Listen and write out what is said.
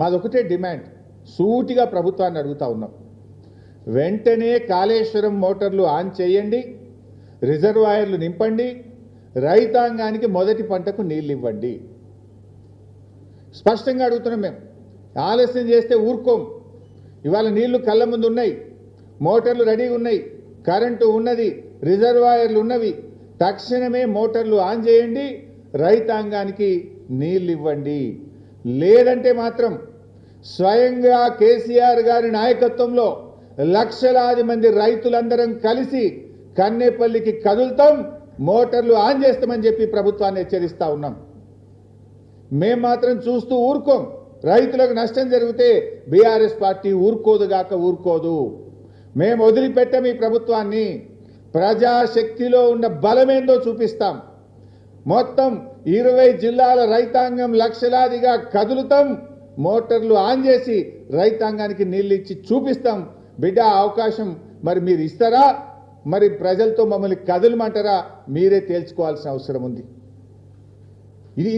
మాదొకటే demand. సూటిగా ప్రభుత్వాన్ని అడుగుతా ఉన్నాం. వెంటనే కాళేశ్వరం మోటార్లు ఆన్ చేయండి రిజర్వాయర్లు నింపండి రైతాంగానికి మొదటి పంటకు నీళ్ళు ఇవ్వండి స్పష్టంగా అడుగుతున్నాం మేము. ఆలస్యం చేస్తే ఊరుకోం. ఇవాళ నీళ్ళు కళ్ళ ముందు ఉన్నాయి మోటార్లు రెడీగా ఉన్నాయి కరెంటు ఉన్నది రిజర్వాయర్లు ఉన్నవి. తక్షణమే మోటార్లు ఆన్ చేయండి రైతాంగానికి నీళ్ళు ఇవ్వండి లేదంటే మాత్రం స్వయంగా కేసీఆర్ గారి నాయకత్వంలో లక్షలాది మంది రైతులందరం కలిసి కన్నేపల్లికి కదులుతాం మోటార్లు ఆన్ చేస్తామని చెప్పి ప్రభుత్వాన్ని హెచ్చరిస్తా ఉన్నాం. మేం మాత్రం చూస్తూ ఊరుకోం. రైతులకు నష్టం జరిగితే బీఆర్ఎస్ పార్టీ ఊరుకోదు గాక ఊరుకోదు. మేము వదిలిపెట్టాం ఈ ప్రభుత్వాన్ని. ప్రజాశక్తిలో ఉన్న బలమేందో చూపిస్తాం. మొత్తం ఇరవై జిల్లాల రైతాంగం లక్షలాదిగా కదులుతాం. మోటార్లు ఆన్ చేసి రైతాంగానికి నీళ్ళు ఇచ్చి చూపిస్తాం. బిడ్డ అవకాశం మరి మీరు ఇస్తారా? మరి ప్రజలతో మమ్మల్ని కదలమంటారా? మీరే తేల్చుకోవాల్సిన అవసరం ఉంది. ఇది